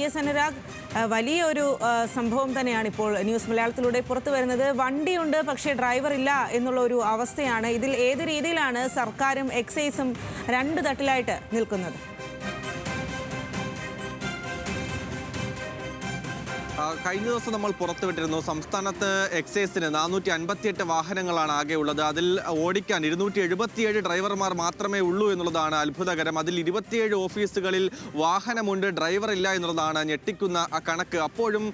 V വലിയൊരു സംഭവം തന്നെയാണ് ഇപ്പോൾ ന്യൂസ് മലയാളത്തിലൂടെ പുറത്തു വരുന്നത്. വണ്ടിയുണ്ട് പക്ഷേ ഡ്രൈവർ ഇല്ല എന്നുള്ള ഒരു അവസ്ഥയാണ് ഇതിൽ ഏത് രീതിയിലാണ് സർക്കാരും എക്സൈസും രണ്ട് തട്ടിലായിട്ട് നിൽക്കുന്നത്? കഴിഞ്ഞ ദിവസം നമ്മൾ പുറത്തുവിട്ടിരുന്നു സംസ്ഥാനത്ത് എക്സൈസിന് നാനൂറ്റി അൻപത്തിയെട്ട് വാഹനങ്ങളാണ് ആകെ ഉള്ളത്. അതിൽ ഓടിക്കാൻ ഇരുന്നൂറ്റി എഴുപത്തിയേഴ് ഡ്രൈവർമാർ മാത്രമേ ഉള്ളൂ എന്നുള്ളതാണ് അത്ഭുതകരം. അതിൽ ഇരുപത്തിയേഴ് ഓഫീസുകളിൽ വാഹനമുണ്ട് ഡ്രൈവർ ഇല്ല എന്നുള്ളതാണ് ഞെട്ടിക്കുന്ന കണക്ക്. അപ്പോഴും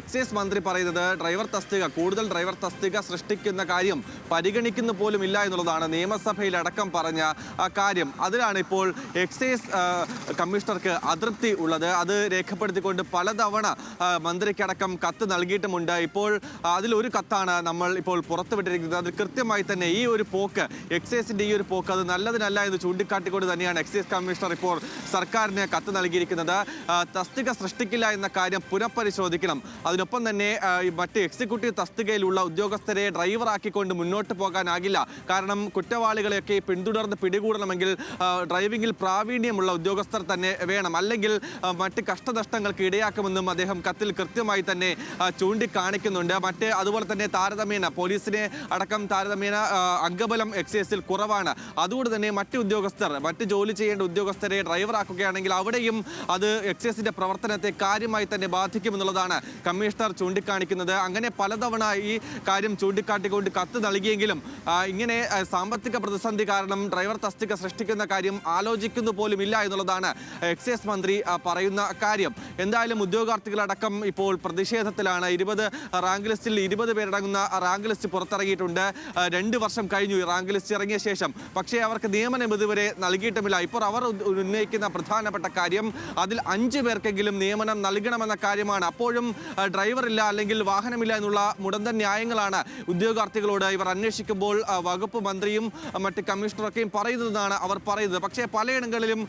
എക്സൈസ് മന്ത്രി പറയുന്നത് ഡ്രൈവർ തസ്തിക കൂടുതൽ ഡ്രൈവർ തസ്തിക സൃഷ്ടിക്കുന്ന കാര്യം പരിഗണിക്കുന്നു പോലും ഇല്ല എന്നുള്ളതാണ് നിയമസഭയിലടക്കം പറഞ്ഞ ആ കാര്യം. അതിലാണ് ഇപ്പോൾ എക്സൈസ് കമ്മീഷണർക്ക് അതൃപ്തി ഉള്ളത്. അത് രേഖപ്പെടുത്തിക്കൊണ്ട് പലതവണ മന്ത്രിക്കടക്കം കത്ത് നൽകിയിട്ടുമുണ്ട്. ഇപ്പോൾ അതിലൊരു കത്താണ് നമ്മൾ ഇപ്പോൾ പുറത്തുവിട്ടിരിക്കുന്നത്. അത് കൃത്യമായി തന്നെ ഈ ഒരു പോക്ക് എക്സൈസിന്റെ ഈ ഒരു പോക്ക് അത് നല്ലതിനല്ല എന്ന് ചൂണ്ടിക്കാട്ടിക്കൊണ്ട് തന്നെയാണ് എക്സൈസ് കമ്മീഷണർ ഇപ്പോൾ സർക്കാരിന് കത്ത് നൽകിയിരിക്കുന്നത്. തസ്തിക സൃഷ്ടിക്കില്ല എന്ന കാര്യം പുനഃപരിശോധിക്കണം. അതിനൊപ്പം തന്നെ മറ്റ് എക്സിക്യൂട്ടീവ് തസ്തികയിലുള്ള ഉദ്യോഗസ്ഥരെ ഡ്രൈവറാക്കിക്കൊണ്ട് മുന്നോട്ട് പോകാനാകില്ല. കാരണം കുറ്റവാളികളെയൊക്കെ പിന്തുടർന്ന് പിടികൂടണമെങ്കിൽ ഡ്രൈവിംഗിൽ പ്രാവീണ്യമുള്ള ഉദ്യോഗസ്ഥർ തന്നെ വേണം. അല്ലെങ്കിൽ മറ്റ് കഷ്ടനഷ്ടങ്ങൾക്ക് ഇടയാക്കുമെന്നും അദ്ദേഹം കത്തിൽ കൃത്യമായി തന്നെ ചൂണ്ടിക്കാണിക്കുന്നുണ്ട്. മറ്റ് അതുപോലെ തന്നെ താരതമ്യേന പോലീസിനെ അടക്കം താരതമ്യേന അംഗബലം എക്സൈസിൽ കുറവാണ്. അതുകൊണ്ട് തന്നെ മറ്റ് ഉദ്യോഗസ്ഥർ മറ്റ് ജോലി ചെയ്യേണ്ട ഉദ്യോഗസ്ഥരെ ഡ്രൈവറാക്കുകയാണെങ്കിൽ അവിടെയും അത് എക്സൈസിന്റെ പ്രവർത്തനത്തെ കാര്യമായി തന്നെ ബാധിക്കുമെന്നുള്ളതാണ് കമ്മീഷണർ ചൂണ്ടിക്കാണിക്കുന്നത്. അങ്ങനെ പലതവണ ഈ കാര്യം ചൂണ്ടിക്കാട്ടിക്കൊണ്ട് കത്ത് നൽകിയെങ്കിലും ഇങ്ങനെ സാമ്പത്തിക പ്രതിസന്ധി കാരണം ഡ്രൈവർ തസ്തിക സൃഷ്ടിക്കുന്ന കാര്യം ആലോചിക്കുന്നു പോലും ഇല്ല എന്നുള്ളതാണ് എക്സൈസ് മന്ത്രി പറയുന്ന കാര്യം. എന്തായാലും ഉദ്യോഗാർത്ഥികളടക്കം ഇപ്പോൾ പ്രതിഷേധത്തിലാണ്. ഇരുപത് റാങ്ക് ലിസ്റ്റിൽ ഇരുപത് പേരടങ്ങുന്ന റാങ്ക് ലിസ്റ്റ് പുറത്തിറങ്ങിയിട്ടുണ്ട്. രണ്ട് വർഷം കഴിഞ്ഞു ഈ റാങ്ക് ലിസ്റ്റ് ഇറങ്ങിയ ശേഷം. പക്ഷേ അവർക്ക് നിയമനം ഇതുവരെ നൽകിയിട്ടുമില്ല. ഇപ്പോൾ അവർ ഉന്നയിക്കുന്ന പ്രധാനപ്പെട്ട കാര്യം അതിൽ അഞ്ച് പേർക്കെങ്കിലും നിയമനം നൽകണമെന്ന കാര്യമാണ്. അപ്പോഴും ഡ്രൈവറില്ല അല്ലെങ്കിൽ വാഹനമില്ല എന്നുള്ള മുടന്ത ന്യായങ്ങളാണ് ഉദ്യോഗാർത്ഥികളോട് ഇവർ അന്വേഷിക്കുമ്പോൾ വകുപ്പ് മന്ത്രിയും മറ്റ് കമ്മീഷണറൊക്കെയും പറയുന്നതാണ് അവർ പറയുന്നത്. പക്ഷേ പലയിടങ്ങളിലും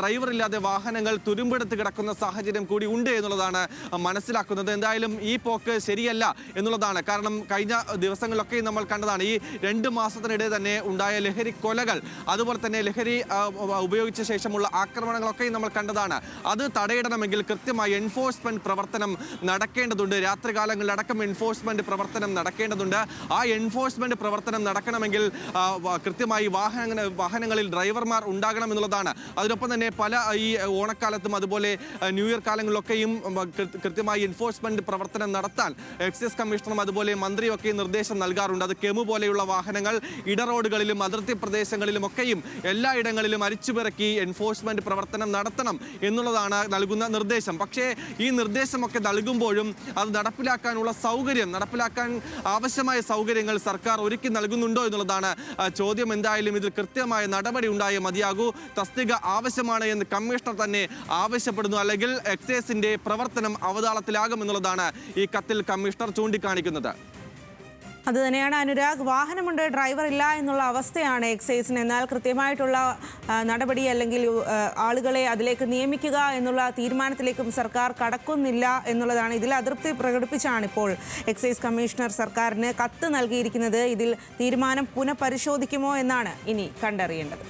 ഡ്രൈവറില്ലാതെ വാഹനങ്ങൾ തുരുമ്പെടുത്ത് കിടക്കുന്ന സാഹചര്യം കൂടി ഉണ്ട് എന്നുള്ളതാണ് മനസ്സിലാക്കുന്നത് എന്തായാലും ഈ പോക്ക് ശരിയല്ല എന്നുള്ളതാണ്. കാരണം കഴിഞ്ഞ ദിവസങ്ങളിലൊക്കെ നമ്മൾ കണ്ടതാണ് ഈ രണ്ട് മാസത്തിനിടെ തന്നെ ഉണ്ടായ ലഹരി കൊലകൾ അതുപോലെ തന്നെ ലഹരി ഉപയോഗിച്ച ശേഷമുള്ള ആക്രമണങ്ങളൊക്കെ നമ്മൾ കണ്ടതാണ്. അത് തടയിടണമെങ്കിൽ കൃത്യമായി എൻഫോഴ്സ്മെന്റ് പ്രവർത്തനം നടക്കേണ്ടതുണ്ട്. രാത്രികാലങ്ങളിലടക്കം എൻഫോഴ്സ്മെന്റ് പ്രവർത്തനം നടക്കേണ്ടതുണ്ട്. ആ എൻഫോഴ്സ്മെന്റ് പ്രവർത്തനം നടക്കണമെങ്കിൽ കൃത്യമായി വാഹന വാഹനങ്ങളിൽ ഡ്രൈവർമാർ ഉണ്ടാകണം എന്നുള്ളതാണ്. അതിനൊപ്പം തന്നെ പല ഈ ഓണക്കാലത്തും അതുപോലെ ന്യൂ ഇയർ കാലങ്ങളിലൊക്കെയും കൃത്യമായി എൻഫോഴ്സ്മെന്റ് പ്രവർത്തനം നടത്താൻ എക്സൈസ് കമ്മീഷണറും അതുപോലെ മന്ത്രിയൊക്കെ നിർദ്ദേശം നൽകാറുണ്ട്. അത് കെമു പോലെയുള്ള വാഹനങ്ങൾ ഇടറോഡുകളിലും അതിർത്തി പ്രദേശങ്ങളിലും ഒക്കെയും എല്ലായിടങ്ങളിലും അരിച്ചുപിറക്കി എൻഫോഴ്സ്മെന്റ് പ്രവർത്തനം നടത്തണം എന്നുള്ളതാണ് നൽകുന്ന നിർദ്ദേശം. പക്ഷേ ഈ നിർദ്ദേശമൊക്കെ നൽകുമ്പോഴും അത് നടപ്പിലാക്കാനുള്ള സൗകര്യം നടപ്പിലാക്കാൻ ആവശ്യമായ സൗകര്യങ്ങൾ സർക്കാർ ഒരുക്കി നൽകുന്നുണ്ടോ എന്നുള്ളതാണ് ചോദ്യം. എന്തായാലും ഇതിൽ കൃത്യമായ നടപടി ഉണ്ടായേ മതിയാകൂ. തസ്തിക ആവശ്യമാണ് എന്ന് കമ്മീഷണർ തന്നെ ആവശ്യപ്പെടുന്നു. അല്ലെങ്കിൽ എക്സൈസിന്റെ പ്രവർത്തനം അവതാളത്തിലാകുമെന്നുള്ളതാണ് ഈ കത്തിൽ കമ്മീഷണർ ചൂണ്ടിക്കാണിക്കുന്നത്. അത് തന്നെയാണ് അനുരാഗ്. വാഹനമുണ്ട് ഡ്രൈവർ ഇല്ല എന്നുള്ള അവസ്ഥയാണ് എക്സൈസിന്. എന്നാൽ കൃത്യമായിട്ടുള്ള നടപടി അല്ലെങ്കിൽ ആളുകളെ അതിലേക്ക് നിയമിക്കുക എന്നുള്ള തീരുമാനത്തിലേക്കും സർക്കാർ കടക്കുന്നില്ല എന്നുള്ളതാണ് ഇതിൽ അതൃപ്തി പ്രകടിപ്പിച്ചാണ് ഇപ്പോൾ എക്സൈസ് കമ്മീഷണർ സർക്കാരിന് കത്ത് നൽകിയിരിക്കുന്നത്. ഇതിൽ തീരുമാനം പുനഃപരിശോധിക്കുമോ എന്നാണ് ഇനി കണ്ടറിയേണ്ടത്.